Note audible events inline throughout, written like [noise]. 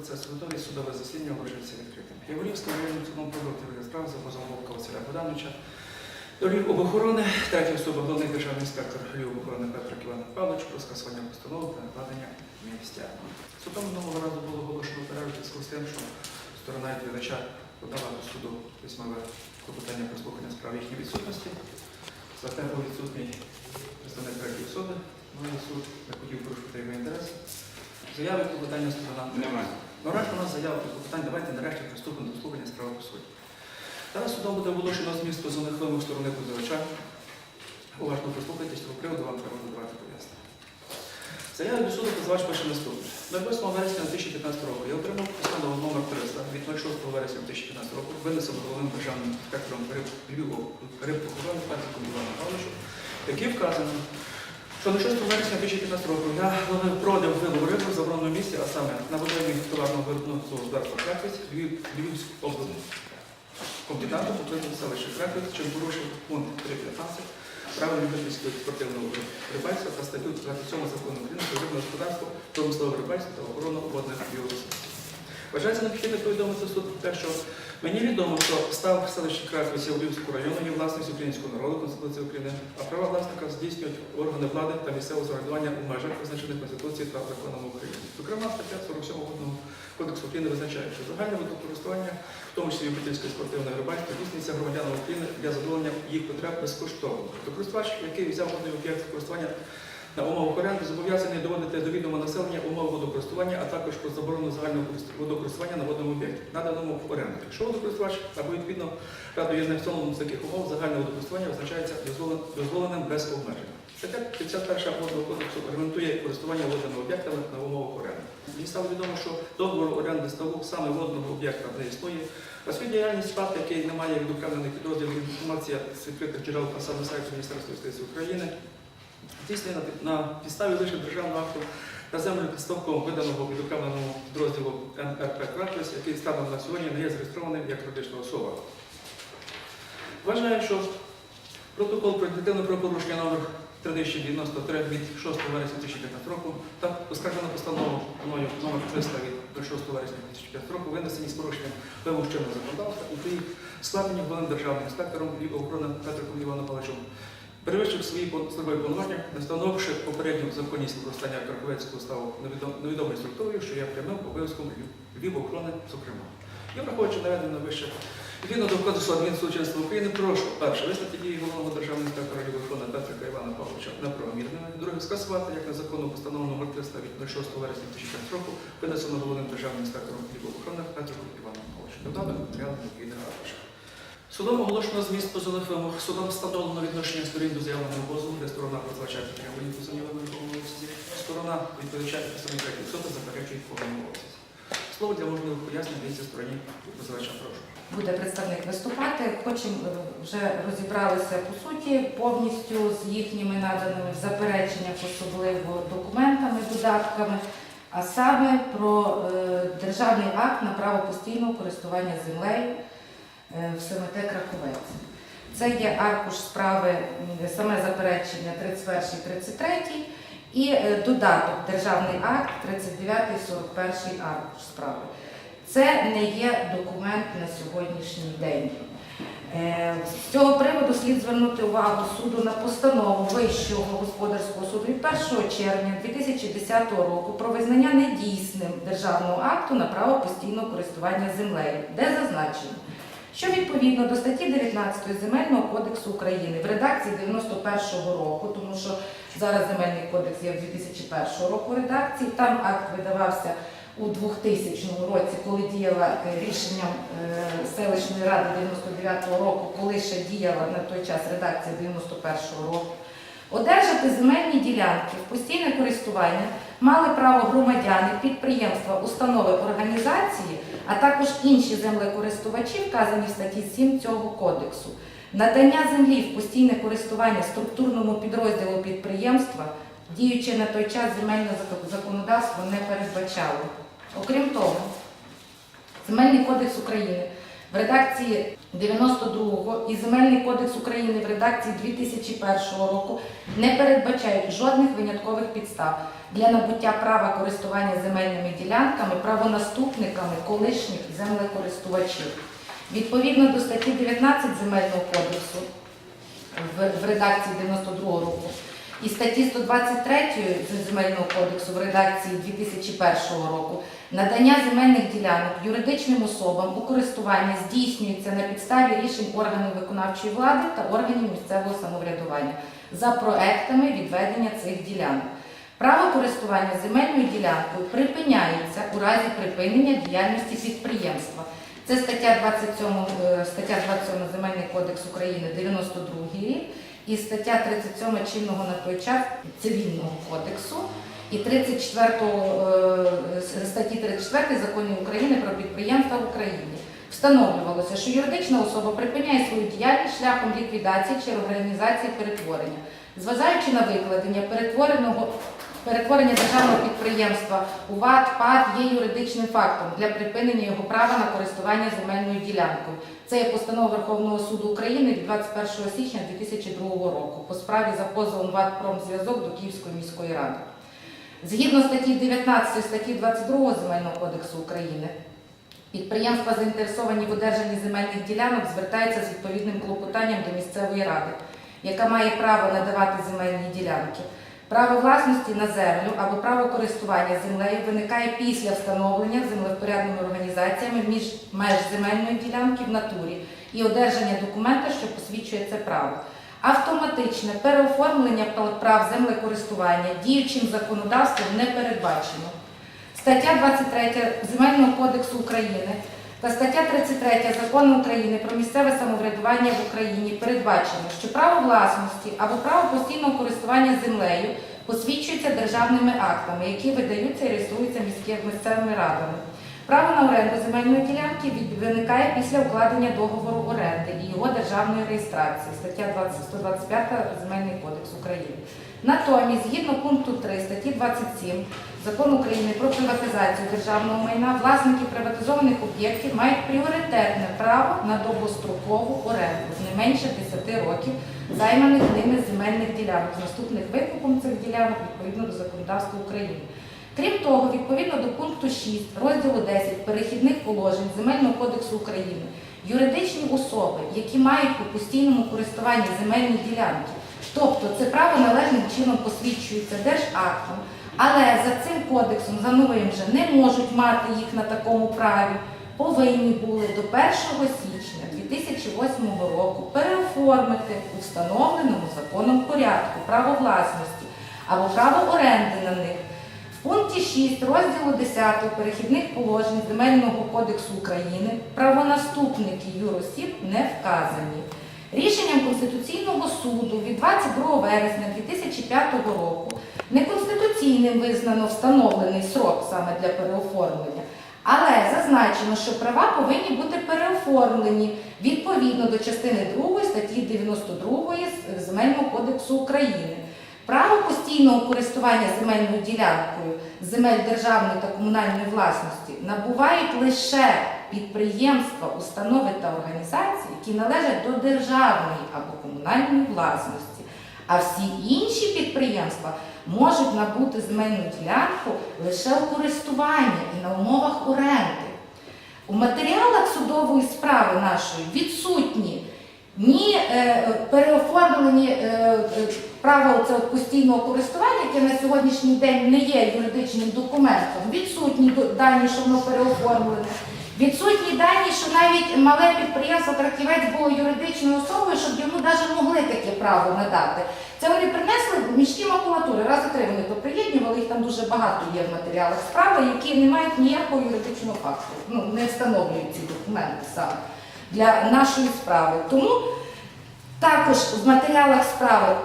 процесу готові судове засідання оголошується відкритим. Яворівським районним судом продовжує справ за позовом Вовка Василя Богдановича. До Львів обохорони, третя особа, головний державний інспектор Львів обохорони Петра Іван Павлович про скасування постанови про накладення місця. Судом минулого разу було оголошено перерву з тим, що сторона відповідача подала до суду письмове клопотання про слухання справ їхньої відсутності. Зате був відсутній представник третьої особи, ну і суд не хотів порушити його інтереси. Заяви клопотання сторона. Немає. Раз у нас заява про клопотання, давайте нарешті приступимо до слухання справи по суті. Зараз судом буде оголошено зміст позовних вимог сторони позивача. Уважно послухайте, з цього приводу вам треба надавати пояснення. Заяву до суду позивач пише наступне. До 8 вересня 2015 року я отримав постанову номер 300 від 06 вересня 2015 року, винесено головним державним інспектором рибпохорони Петриком Іваном Павловичем, який вказано, що на 6 вересня 2015 року я ловив продав вилов риби в забороненому місці, а саме на водоймі товарного виробництва Краквець, Львів, Львівську область. Комбінату потрібно селище Краквець, чим порушив пункт 3.15 правил любительського спортивного рибальства та статтю 27 закону України про рибне господарство, промислове рибальство та охорону водних біоресурсів. Вважається необхідно повідомити суд про те, що мені відомо, що став селище Краквиця Львівського району є власність українського народу Конституції України, а права власника здійснюють органи влади та місцевого самоврядування у межах визначених Конституцією та законом України. Зокрема, стаття 47 Водного кодексу України визначає, що загальне водокористування, в тому числі любительське спортивне рибальство, здійснюється громадянам України для задоволення їх потреб безкоштовно. Водокористувач, який взяв водний об'єкт користування на умовах оренди, зобов'язаний доводити до відома населення умови водокористування, а також про заборону загального водокористування на водному об'єкті, наданому в оренду. Якщо водокористувач або відповідно радою не встановлено таких умов, загальне водокористування визначається дозволеним без обмежень. Стаття 51 водного кодексу регламентує користування водними об'єктами на умовах оренди. Мені стало відомо, що договор оренди ставу саме водного об'єкта не існує. А свою діяльність ФАП, який не має відокремлених підрозділів інформація з відкритих джерел а саме сайту Міністерства юстиції України, здійснює на на підставі лише державного акту на землю підставком виданого відокремленому підрозділу НРП Краквець, який станом на сьогодні не є зареєстрованим як юридична особа. Вважаю, що протокол про адміністративне правопорушення номер 3093 від 6 вересня 2015 року та оскаржена постанова мною номер 300 від 6 вересня 2015 року винесені з порушенням вимог чинного законодавства і при складенні головним державним інспектором Львів охорони Петриком Іваном Павловичем перевищив свої службові повноваження, не встановивши попередню законність використання Краковецького ставу невідом- невідомою структурою, що є прямим обов'язком Львів- охорони, зокрема. І враховуючи наведено вище Відповідно до Кодексу адмінсудчинства України, прошу перше визнати дії головного державного інспектора Львовиховна Петрика Івана Павловича неправомірними. Друге, скасувати як незаконну постанову номер 300 від 06 вересня 2015 року, винесено головним державним інспектором Львовиховна Петриком Іваном Павловичем. Додали матеріали необхідних аркуша. Судом оголошено зміст позовних вимог. Судом встановлено відношення сторін до заявленого позову, де сторона позивача підтримує позовні вимоги в обсязі. Сторона відповідача представник третьої особи заперечує в повному обсязі. Слово для можливих пояснень дається стороні позивача. Прошу. буде представник виступати. Хочемо вже розібралися по суті повністю з їхніми наданими в особливо документами, додатками, а саме про е, державний акт на право постійного користування землею в СМТ Краковець. Це є аркуш справи, саме заперечення 31-33 і е, додаток державний акт 39-41 аркуш справи. Це не є документ на сьогоднішній день. Е, З цього приводу слід звернути увагу суду на постанову Вищого господарського суду від 1 червня 2010 року про визнання недійсним державного акту на право постійного користування землею, де зазначено, що відповідно до статті 19 Земельного кодексу України в редакції 91-го року, тому що зараз Земельний кодекс є в 2001 року редакції, там акт видавався у 2000 році, коли діяла е, рішенням е, селищної ради 99-го року, коли ще діяла на той час редакція 91-го року, одержати земельні ділянки в постійне користування мали право громадяни, підприємства, установи, організації, а також інші землекористувачі, вказані в статті 7 цього кодексу. Надання землі в постійне користування структурному підрозділу підприємства, діючи на той час земельне законодавство, не передбачало. Окрім того, Земельний кодекс України в редакції 92-го і Земельний кодекс України в редакції 2001 року не передбачають жодних виняткових підстав для набуття права користування земельними ділянками правонаступниками колишніх землекористувачів. Відповідно до статті 19 Земельного кодексу в, редакції 92 року і статті 123 Земельного кодексу в редакції 2001 року надання земельних ділянок юридичним особам у користування здійснюється на підставі рішень органів виконавчої влади та органів місцевого самоврядування за проектами відведення цих ділянок. Право користування земельною ділянкою припиняється у разі припинення діяльності підприємства. Це стаття 27, е, стаття 27 Земельний кодекс України 92 рік і стаття 37 чинного на той час Цивільного кодексу і 34 е, статті 34 законів України про підприємства в Україні. Встановлювалося, що юридична особа припиняє свою діяльність шляхом ліквідації чи організації перетворення, зважаючи на викладення перетвореного Перетворення державного підприємства у ВАТ ПАД є юридичним фактом для припинення його права на користування земельною ділянкою. Це є постанова Верховного суду України від 21 січня 2002 року по справі за позовом ВАТ «Промзв'язок» до Київської міської ради. Згідно статті 19 статті 22 Земельного кодексу України, підприємства, заінтересовані в одержанні земельних ділянок, звертаються з відповідним клопотанням до місцевої ради, яка має право надавати земельні ділянки. Право власності на землю або право користування землею виникає після встановлення землевпорядними організаціями між меж земельної ділянки в натурі і одержання документа, що посвідчує це право. Автоматичне переоформлення прав землекористування діючим законодавством не передбачено. Стаття 23 Земельного кодексу України та стаття 33 Закону України про місцеве самоврядування в Україні передбачено, що право власності або право постійного користування землею посвідчується державними актами, які видаються і реєструються місцевими радами. Право на оренду земельної ділянки виникає після укладення договору оренди і його державної реєстрації, стаття 20 125 Земельний кодекс України. Натомість, згідно пункту 3 статті 27 Закону України про приватизацію державного майна, власники приватизованих об'єктів мають пріоритетне право на довгострокову оренду не менше 10 років займаних ними земельних ділянок з наступних викупом цих ділянок відповідно до законодавства України. Крім того, відповідно до пункту 6 розділу 10 перехідних положень Земельного кодексу України, юридичні особи, які мають у постійному користуванні земельні ділянки, тобто це право належним чином посвідчується держактом, але за цим кодексом, за новим вже не можуть мати їх на такому праві, повинні були до 1 січня 2008 року переоформити у встановленому законом порядку право власності або право оренди на них. В пункті 6 розділу 10 перехідних положень Земельного кодексу України правонаступники юросіб не вказані. Рішенням Конституційного суду від 22 вересня 2005 року неконституційним визнано встановлений срок саме для переоформлення, але зазначено, що права повинні бути переоформлені відповідно до частини 2 статті 92 Земельного кодексу України. Право постійного користування земельною ділянкою земель державної та комунальної власності набувають лише підприємства, установи та організації, які належать до державної або комунальної власності. А всі інші підприємства можуть набути земельну ділянку лише у користування і на умовах оренди. У матеріалах судової справи нашої відсутні ні е, переоформлені е, е, право це постійного користування, яке на сьогоднішній день не є юридичним документом, відсутні дані, що воно переоформлене. Відсутні дані, що навіть мале підприємство Трактівець було юридичною особою, щоб йому навіть могли таке право надати. Це вони принесли мішки макулатури. Раз три вони то приєднували, їх там дуже багато є в матеріалах справи, які не мають ніякого юридичного факту. Ну, не встановлюють ці документи саме для нашої справи. Тому також в матеріалах справи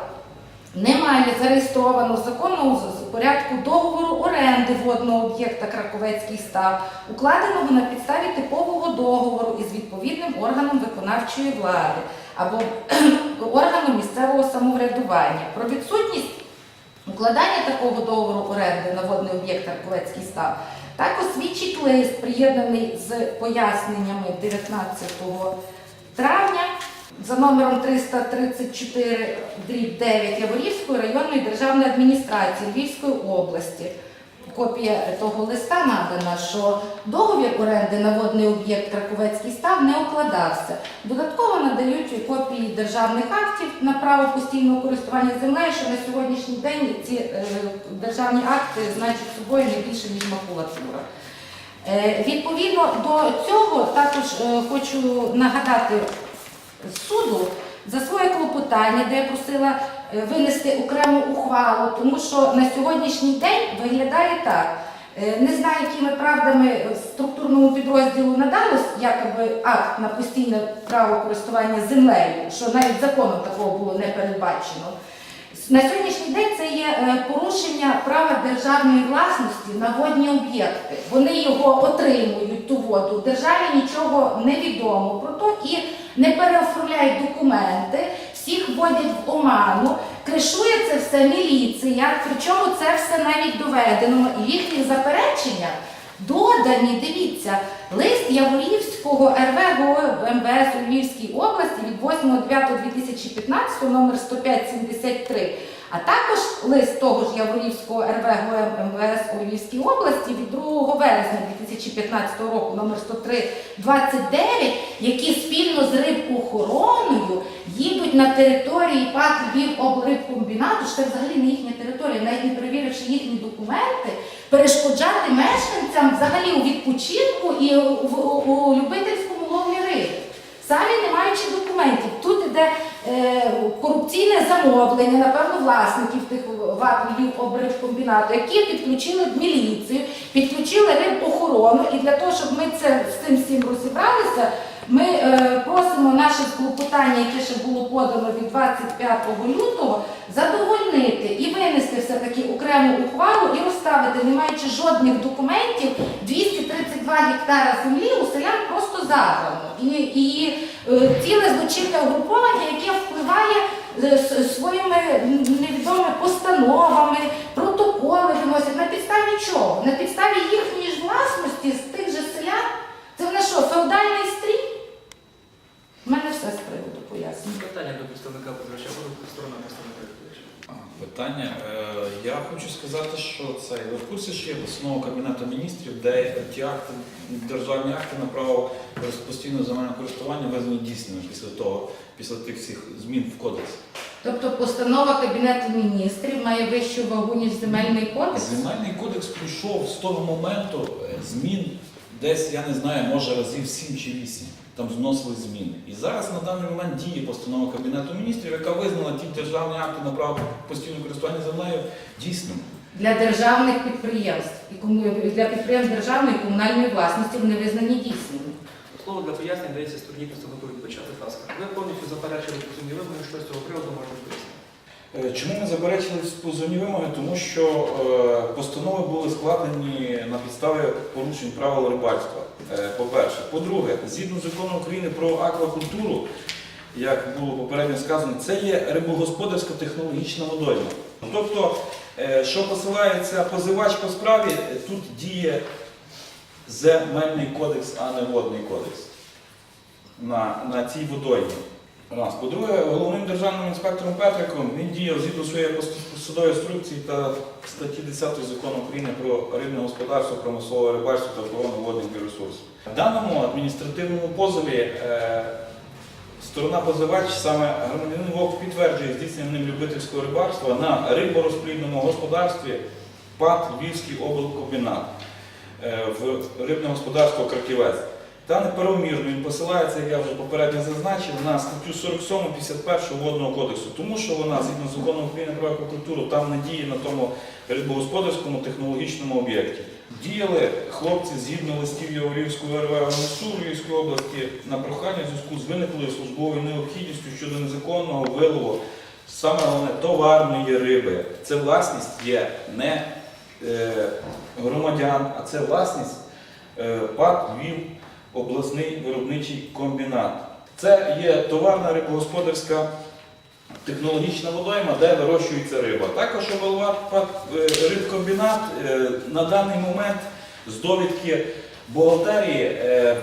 немає зареєстровано в законному з- з порядку договору оренди водного об'єкта Краковецький став, укладеного на підставі типового договору із відповідним органом виконавчої влади або [clears throat] органом місцевого самоврядування. Про відсутність укладання такого договору оренди на водний об'єкт Краковецький став Також свідчить лист, приєднаний з поясненнями 19 травня за номером 334 дріб 9 Яворівської районної державної адміністрації Львівської області. Копія того листа надана, що договір оренди на водний об'єкт Краковецький став не укладався. Додатково надають копії державних актів на право постійного користування землею, що на сьогоднішній день ці е, державні акти значать собою не більше ніж макулатура. Е, Відповідно до цього також е, хочу нагадати суду за своє клопотання, де я просила е, винести окрему ухвалу, тому що на сьогоднішній день виглядає так. Е, Не знаю, якими правдами структурному підрозділу надалось якоби акт на постійне право користування землею, що навіть законом такого було не передбачено. На сьогоднішній день це є е, порушення права державної власності на водні об'єкти. Вони його отримують, ту воду. Державі нічого не відомо про то і не переоформляють документи, всіх вводять в оману, кришує це все міліція, причому це все навіть доведено. І в їхніх запереченнях додані, дивіться, лист Яворівського РВ МВС у Львівській області від 8.9.2015 номер 10573, а також лист того ж Яворівського РВ МВС у Львівській області від 2 березня 2015 року номер 10329, які спільно з рибохороною їдуть на території ПАК Львів облрибкомбінату, що це взагалі не їхня територія, навіть не перевіривши їхні документи, перешкоджати мешканцям взагалі у відпочинку і у любительському ловлі риби. Самі не маючи документів. Тут іде е, корупційне замовлення, напевно, власників тих ВАК обривкомбінату, які підключили міліцію, підключили рибохорону. І для того, щоб ми це з цим всім розібралися, ми е, просимо наше клопотання, яке ще було подано від 25 лютого, задовольнити і винести все-таки окрему ухвалу і розставити, не маючи жодних документів, 232 гектара землі у селян просто забрано. І, і е, ціле злочинне угруповання, яке впливає е, своїми невідомими постановами, протоколи виносять. На підставі чого? На підставі їхньої ж власності з тих же селян. Це в нас що, феодальний стрій? Все з приводу пояснення. Питання до представника позивача, буде сторона представника відповідача. Питання. Е, Я хочу сказати, що це ви в курсі, що є постанова Кабінету міністрів, де ті акти, державні акти на право постійного земельного користування визнані дійсними після того, після тих всіх змін в кодекс. Тобто постанова Кабінету міністрів має вищу вагу, ніж земельний кодекс? Земельний кодекс пройшов з того моменту е, змін десь, я не знаю, може разів 7 чи 8. Там зносили зміни. І зараз на даний момент діє постанова Кабінету міністрів, яка визнала ті державні акти на право постійного користування землею дійсними. Для державних підприємств і кому- для підприємств державної і комунальної власності вони визнані дійсними. Слово для пояснень дається стороні представнику відповідача. Будь ласка. Ви повністю заперечили позовні вимоги, що з цього приводу можна пояснити. Е, Чому ми заперечили позовні вимоги? Тому що е, постанови були складені на підставі порушень правил рибальства. Е, По-перше. По-друге, згідно закону України про аквакультуру, як було попередньо сказано, це є рибогосподарська технологічна водойма. Тобто, е, що посилається позивач по справі, е, тут діє земельний кодекс, а не водний кодекс на, на цій водоймі. Раз. По-друге, головним державним інспектором Петриком він діяв згідно своєї посудової інструкції та статті 10 закону України про рибне господарство, промислове рибальство та охорону водних ресурсів. В даному адміністративному позові е, сторона позивач, саме громадянин Вовк підтверджує здійснення ним любительського рибальства на риборозплідному господарстві ПАТ Львівський облкомбінат е, в рибне господарство Краківець. Та неправомірно він посилається, як я вже попередньо зазначив, на статтю 47 51 водного кодексу, тому що вона, згідно з законом України про аквакультуру, там не діє на тому рибогосподарському технологічному об'єкті. Діяли хлопці згідно листів Яворівського РВ МСУ Львівської області на прохання в зв'язку з виниклою службовою необхідністю щодо незаконного вилову саме головне товарної риби. Це власність є не е, громадян, а це власність е, ПАТ Львів обласний виробничий комбінат. Це є товарна рибогосподарська технологічна водойма, де вирощується риба. Також е, рибкомбінат е, на даний момент З довідки бухгалтерії е,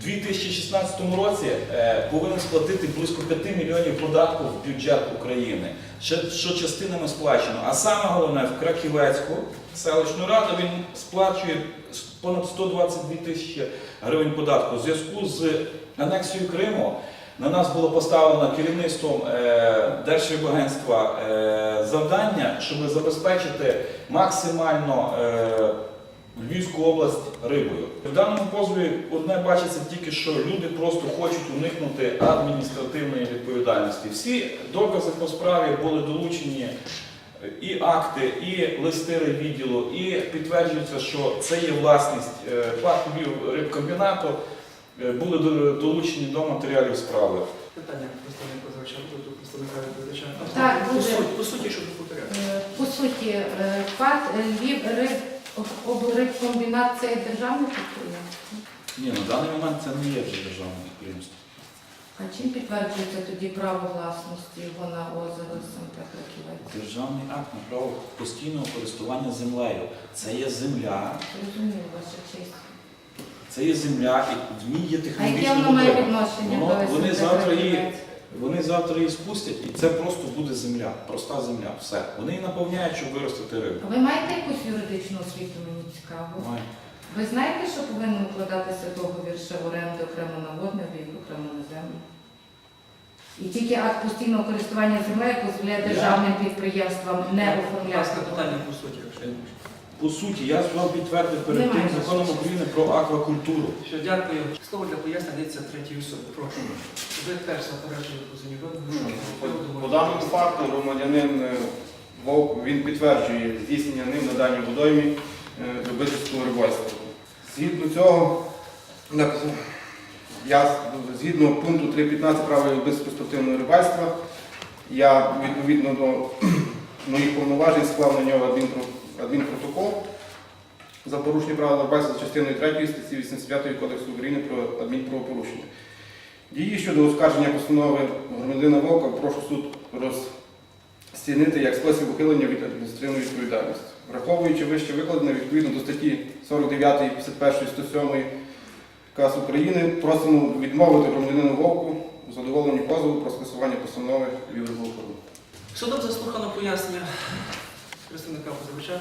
в 2016 році повинен сплатити близько 5 мільйонів податків в бюджет України, що, частинами сплачено. А саме головне, в Краківецьку селищну раду він сплачує понад 122 тисячі гривень податку. У зв'язку з анексією Криму на нас було поставлено керівництвом е, Держрибагентства е, завдання, щоб забезпечити максимально е, Львівську область рибою. В даному позові одне бачиться тільки, що люди просто хочуть уникнути адміністративної відповідальності. Всі докази по справі були долучені. І акти, і листи відділу, і підтверджується, що це є власність е, ПАК Львів рибкомбінату, е, були долучені до матеріалів справи. Питання представника буде до представника. Так, по, суті, по суті, щоб повторяти. Е, По суті, ПАТ Львів риб облрибкомбінат це державне підприємство. Ні, на даний момент це не є вже державне підприємство. А чим підтверджується тоді право власності його на озеро СМТ Краківець? Державний акт на право постійного користування землею. Це є земля, Розумію, ваша честь. це є земля, і в ній є А яке технологічна воно має будова. відношення Воно- до вони завтра її-? Вони завтра її спустять, і це просто буде земля, проста земля. Все. Вони її наповняють, щоб виростити рибу. А Ви маєте якусь юридичну освіту, мені цікаво? Має. Ви знаєте, що повинен укладатися договір ще оренди окремо на водне об'єкт, окремо на землю? І тільки акт постійного користування землею дозволяє державним підприємствам не оформляти. ласка, питання по суті, якщо Е, можна. По суті, я вам підтвердив перед Немає. тим законом України про аквакультуру. Що, дякую. Слово для пояснення дається третій особі. Прошу. Ви теж заперечуєте позивача. По даному факту громадянин е, Вовк він підтверджує здійснення ним на даній водоймі е, любительського рибальства. Згідно цього, я згідно пункту 3.15 правил спортивного рибальства, я відповідно до [clears throat] моїх повноважень склав на нього адмінпротокол за порушення правил рибальства за частиною 3 статті 85 Кодексу України про адмінправопорушення. Дії щодо оскарження постанови громадянина Вовка прошу суд розцінити як спосіб ухилення від адміністративної відповідальності. Враховуючи вище викладене відповідно до статті 49, 51, 107 КАС України, просимо відмовити громадянину Вовку у задоволенні позову про скасування постанови Львіврибоохорони. Судом заслухано пояснення представника позивача,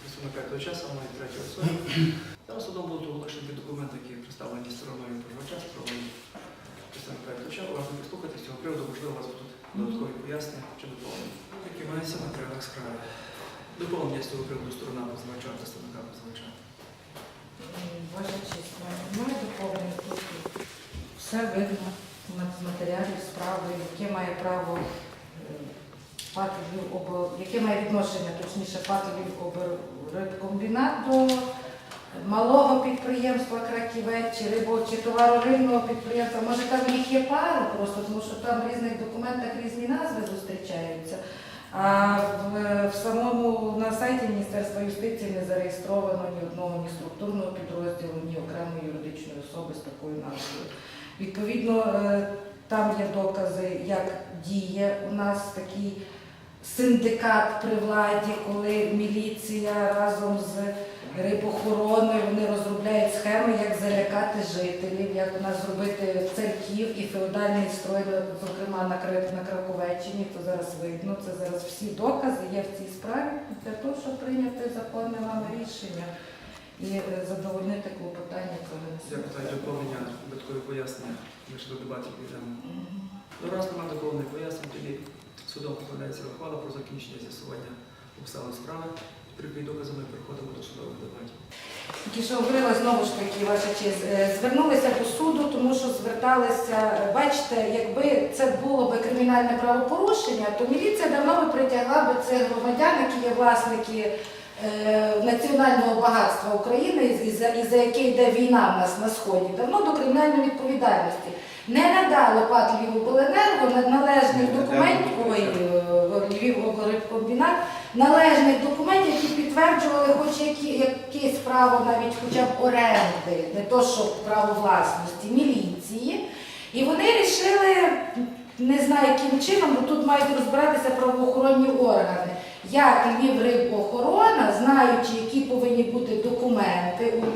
представника того часу, має третій особи. Зараз судом будуть оголошені документи, які представлені стороною позивача, стороною представника відповідача. Уважно прислухати з цього приводу, можливо, у вас будуть додаткові пояснення чи доповнення, які в матеріалах справи. Доповнення з цього приводу сторона позивача, представника позивача. Ваша честь, немає доповнення тут. Все видно з матеріалів справи, яке має право е, яке має відношення, точніше, ПАТ Львів до малого підприємства Краківець чи рибо чи товароривного підприємства. Може там їх є пара просто, тому що там в різних документах різні назви зустрічаються. А в, в самому на сайті Міністерства юстиції не зареєстровано ні одного ні структурного підрозділу, ні окремої юридичної особи з такою назвою. Відповідно, е, там є докази, як діє у нас такий синдикат при владі, коли міліція разом з рибохороною вони розробляють схеми, як залякати жителів, як у нас зробити церків і феодальний строй, зокрема на на Краковеччині, то зараз видно. Це зараз всі докази є в цій справі для того, щоб прийняти законне вами рішення і е, задовольнити клопотання про Я питаю доповнення, додаткові пояснення, ще до дебатів підемо. До раз немає доповнених пояснень, тоді судом покладається ухвала про закінчення з'ясування обставин справи. Доказами переходимо до судових дебатів. Тільки що говорила знову ж таки, ваша честь, е, звернулися до суду, тому що зверталися, е, бачите, якби це було би кримінальне правопорушення, то міліція давно би притягла би цих громадян, які є власники е, національного багатства України, і за, і за яке йде війна в нас на сході, давно до кримінальної відповідальності. Не надало ПАТ Львівобленерго на- належних документів, ой, е, належних документів, які підтверджували хоч які, якесь право навіть хоча б оренди, не то що право власності, міліції. І вони вирішили, не знаю яким чином, бо тут мають розбиратися правоохоронні органи. як Львіврибохорона, знаючи, які повинні бути документи у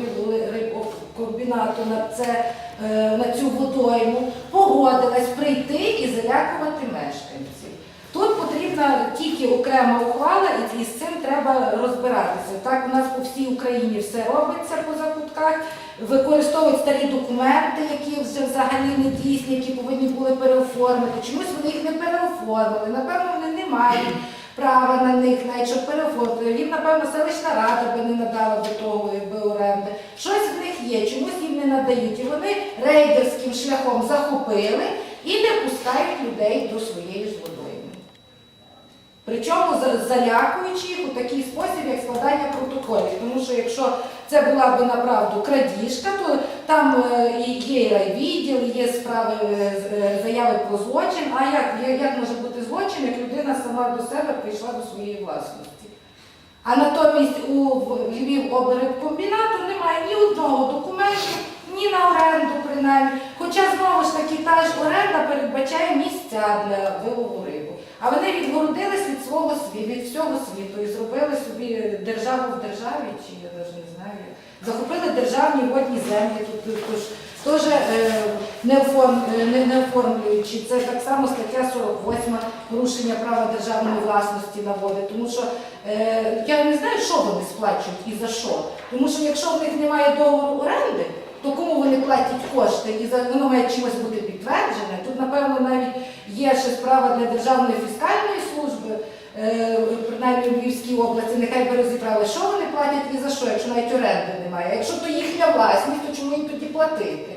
Львіврибкомбінату на, це, е, на цю водойму, погодилась прийти і залякувати мешканців. Тут потрібна тільки окрема ухвала, і з цим треба розбиратися. Так у нас по всій Україні все робиться по закутках, використовують старі документи, які вже взагалі не дійсні, які повинні були переоформити. Чомусь вони їх не переоформили. Напевно, вони не мають права на них, навіть щоб переоформити. Їм, напевно, селищна рада би не надала до того якби оренди. Щось в них є, чомусь їм не надають. І вони рейдерським шляхом захопили і не пускають людей до своєї водойми. Причому залякуючи їх у такий спосіб, як складання протоколів. Тому що якщо це була б направду крадіжка, то там е, є і райвідділ, є справи е, е, заяви про злочин. А як, як- може бути злочин, як людина сама до себе прийшла до своєї власності? А натомість у Львів облрибкомбінату немає ні одного документу, ні на оренду принаймні. Хоча знову ж таки та ж оренда передбачає місця для вилову рибу. А вони відгородились від свого світу, від всього світу і зробили собі державу в державі, чи я навіть не знаю. Захопили державні водні землі, тут теж е, не оформлюючи. Це так само стаття 48 порушення права державної власності на води. Тому що е, я не знаю, що вони сплачують і за що. Тому що якщо в них немає договору оренди, то кому вони платять кошти і за воно має чимось бути підтверджене. Тут, напевно, навіть є ще справа для Державної фіскальної служби, е, принаймні у Львівській області, нехай би розібрали, що вони платять і за що, якщо навіть оренди немає. Якщо то їхня власність, то чому їм тоді платити?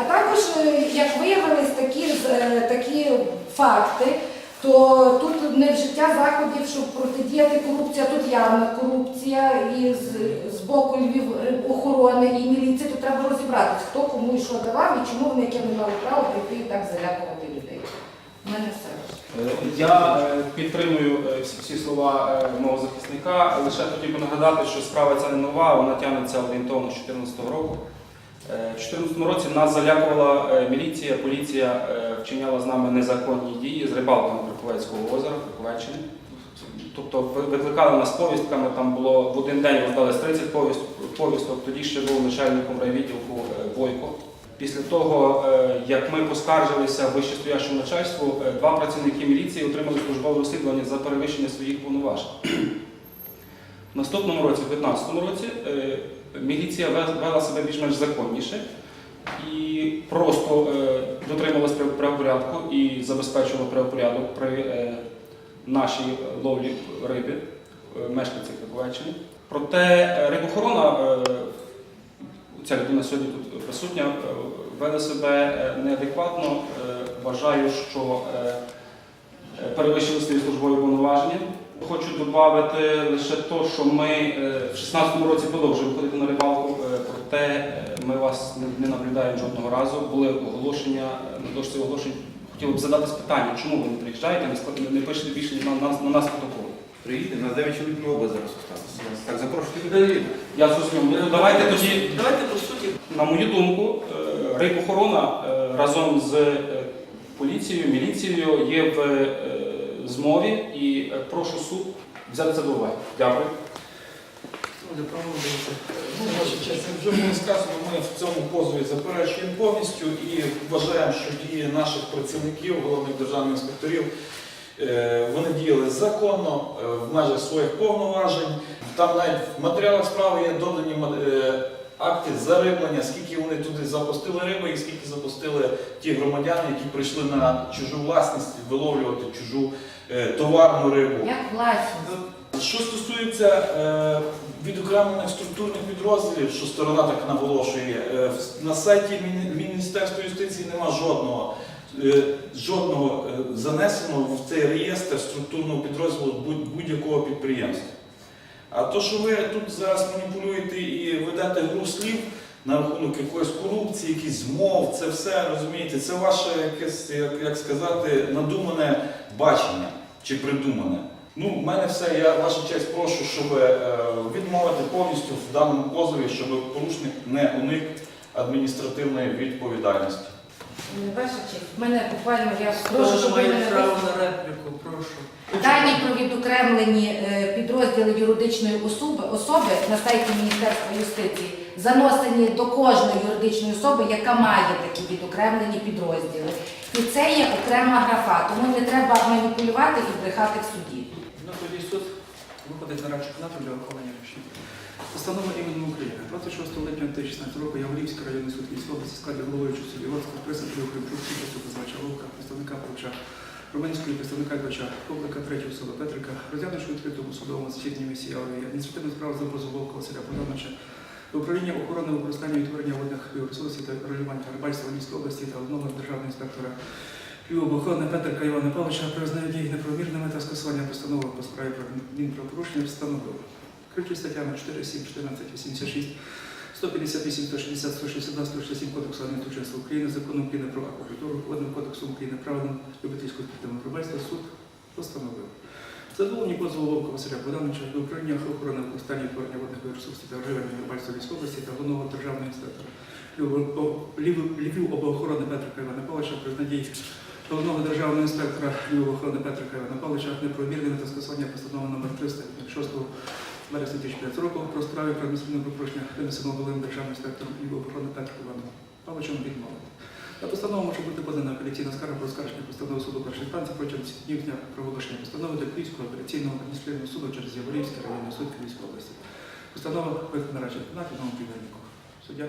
А також, е, як виявились такі, е, такі факти, то тут не вжиття заходів, щоб протидіяти корупції, а тут явна корупція і з, з боку Львів охорони і міліції, то треба розібратися, хто кому і що давав і чому вони яке не мали право прийти і так залякувати людей. У мене все. Е, Я е, підтримую е, всі, слова е, мого захисника. Лише хотів би нагадати, що справа ця не нова, вона тягнеться орієнтовно з 2014 року. Е, У 2014 році нас залякувала е, міліція, поліція е, вчиняла з нами незаконні дії з рибалками Верховецького озера, Верховеччини. Тобто викликали нас повістками, там було в один день роздали 30 повісток, тоді ще був начальником райвідділку е, Бойко. Після того, е, як ми поскаржилися вищестоящому начальству, е, два працівники міліції отримали службове розслідування за перевищення своїх повноважень. В наступному році, в 2015 році, е, міліція вела себе більш-менш законніше і просто дотрималась правопорядку і забезпечувала правопорядок при нашій ловлі риби, мешканців Краковеччини. Проте рибохорона, ця людина сьогодні тут присутня, веде себе е, неадекватно. Е, Вважаю, що е, перевищили свої службові повноваження. Хочу додати лише те, що ми в 2016 році продовжуємо ходити на рибалку, проте ми вас не- наблюдаємо жодного разу. Були оголошення, на дошці оголошень. Хотіли б задати питання, чому ви не приїжджаєте, не склад- не пишете більше на нас на нас протокол. Приїдете, на 9 чоловік область зараз осталося. Так, запрошуйте людей. Я зрозумів. Ну, давайте тоді Давайте по суті. На мою думку, рибохорона е, разом з е, поліцією, міліцією є в е, змові і прошу суд взяти це до уваги. Дякую. Ну, вже було сказано, ми в цьому позові заперечуємо повністю і вважаємо, що дії наших працівників, головних державних інспекторів, вони діяли законно в межах своїх повноважень. Там навіть в матеріалах справи є додані акти зариблення, скільки вони туди запустили риби і скільки запустили ті громадяни, які прийшли на чужу власність виловлювати чужу е, товарну рибу. Як власність. Що стосується е, відокремлених структурних підрозділів, що сторона так наголошує, е, на сайті Міністерства юстиції нема жодного, е, жодного е, занесеного в цей реєстр структурного підрозділу будь- будь-якого підприємства. А то, що ви тут зараз маніпулюєте і ведете гру слів на рахунок якоїсь корупції, якісь змов, це все розумієте, це ваше якесь, як, як сказати, надумане бачення чи придумане. Ну, в мене все. Я ваша честь прошу, щоб е, відмовити повністю в даному позові, щоб порушник не уник адміністративної відповідальності. Ваша честь, в мене буквально я прошу, Прошу, щоб ви мене право на репліку, прошу. Дані про відокремлені е, підрозділи юридичної особи, особи на сайті Міністерства юстиції заносені до кожної юридичної особи, яка має такі відокремлені підрозділи. І це є окрема графа, тому не треба маніпулювати і брехати в суді. Ну, тоді суд виходить на радшу кімнату для виконання рішення. Постанова іменем України. 26 липня 2016 року Яворівський районний суд Київської області складі головуючого судді Лоцького присадив Кримчук, Кіпресу, позивача Вовка, представника Павча, Романської представника Квача, Коблика, третього особи Петрика, розглянувши відкритому судовому засіданні місії Аврії, адміністративну справу за Вовка Василя Богдановича, до управління охорони використання відтворення водних біоресурсів та регулювання рибальства Львівської області та одного державного інспектора Львова Петрика Івана Павловича про дії неправомірними та скасування постанови по справі про адмінправопорушення встановив. Ключі статтями 4, 7, 14, 86, 158, 160, 162, 167 Кодексу адмінтучинства України, Законом України про аквакультуру, Водним кодексом України, правилом любительського спортивного рибальства суд постановив. Задоволені позову Вовка Василя Богдановича до управління охорони використання і творення водних ресурсів та вживання Львівської області та головного державного інспектора Львів обоохорони Петрика Івана Павловича при надії головного державного інспектора Львів охорони Петрика Івана Павловича неправомірними та скасування постанови номер 300 від 6 вересня 2005 року про справі про адміністративне пропорушення винесено головним державним інспектором і охорони Петру Івана Павловичем відмовити. На постанова може бути подана апеляційна скарга про оскарження постанови суду першої інстанції протягом 7 днів дня проголошення постанови до Київського апеляційного адміністративного суду через Яворівський районний суд Київської області. Постанова виконана наразі на новому південнику. Суддя.